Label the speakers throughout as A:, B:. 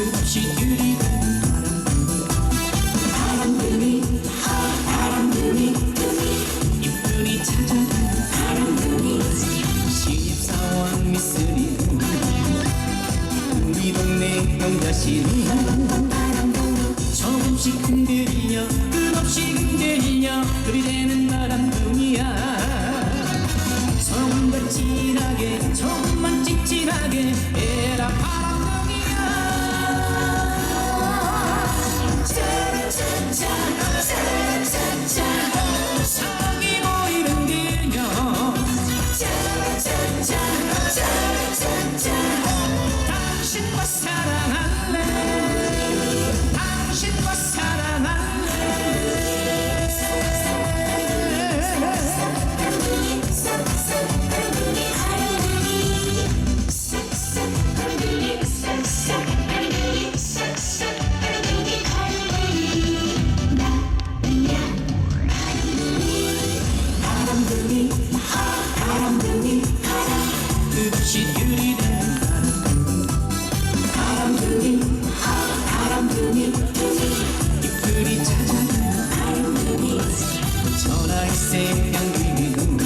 A: 끝이 그리는 바람둥이 바람둥이 바람둥이 이쁜이 찾아가는 바람둥이 신입사원 미스리 우리 동네 명자시리 조금씩 흔들려 끝없이 흔들려 그리 당신과 사랑할래 새향기는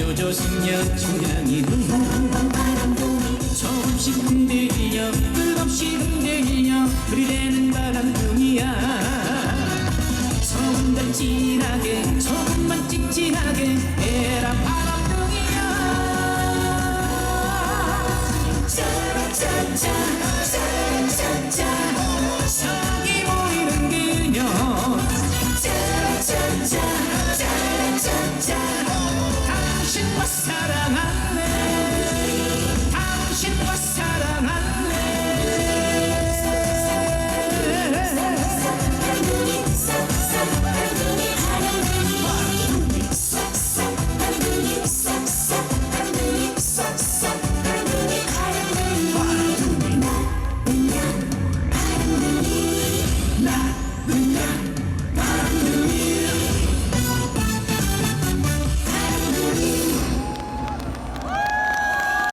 A: 요조승려 중량이는 조금씩 흔들려 끝없이 흔들려 들이대는 바람둥이야 조금만 진하게 조금만 찌질하게 에라 바람둥이야 짜